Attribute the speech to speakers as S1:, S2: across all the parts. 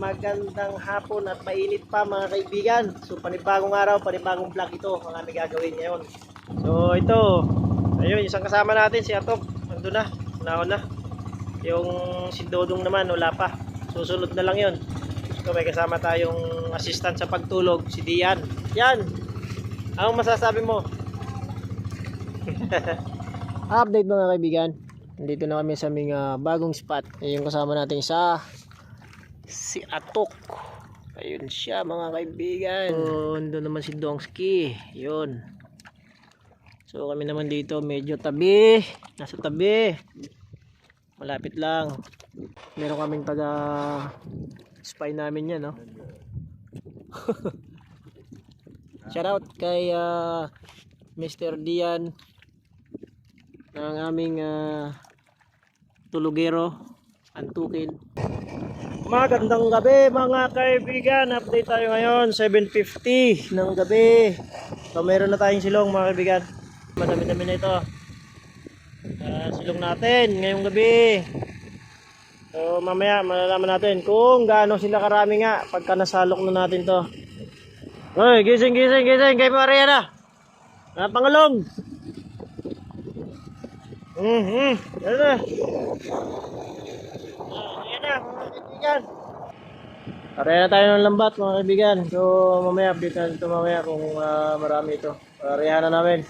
S1: magandang hapon at mainit pa mga kaibigan. So panibagong araw, panibagong vlog ito ang aming gagawin ngayon. So ito, ayun, isang kasama natin si Atok, nandun na, unahon na. Yung si Dodong naman, wala pa. Susunod na lang yun. So may kasama tayong assistant sa pagtulog, si Dian. Yan! Anong masasabi mo? Update mga kaibigan. Nandito na kami sa aming ah, bagong spot. Yung kasama natin sa si Atok. Ayun siya mga kaibigan. So, doon naman si Dongski. Yun. So kami naman dito medyo tabi. Nasa tabi. Malapit lang. Meron kaming taga spy namin yan, no? Shout out kay ah, Mr. Dian ng aming ah, tulugero antukin. Magandang gabi mga kaibigan. Update tayo ngayon 7.50 ng gabi. So meron na tayong silong mga kaibigan. Madami-dami na ito. Ah, silong natin ngayong gabi. So mamaya malalaman natin kung gaano sila karami nga pagka nasalok na natin to. Hoy, gising, gising, gising. Kay Maria na. Ah, pangalong. Hmm, hmm. Yan na na na tayo ng lambat mga kaibigan. So mamaya update na dito mamaya kung uh, marami ito. Pareha na namin.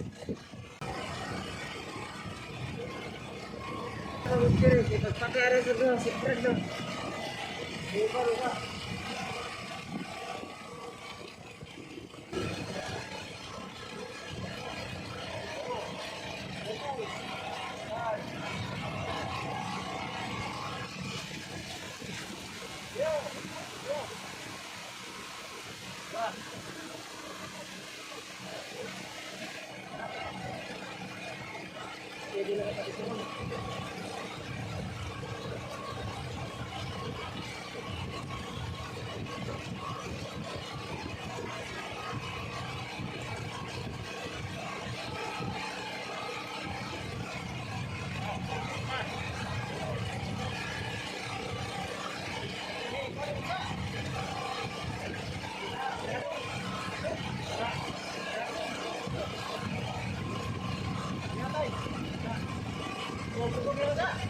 S1: Okay, kita pakai reservoir, sekarang. Buka, buka. 何?ここか。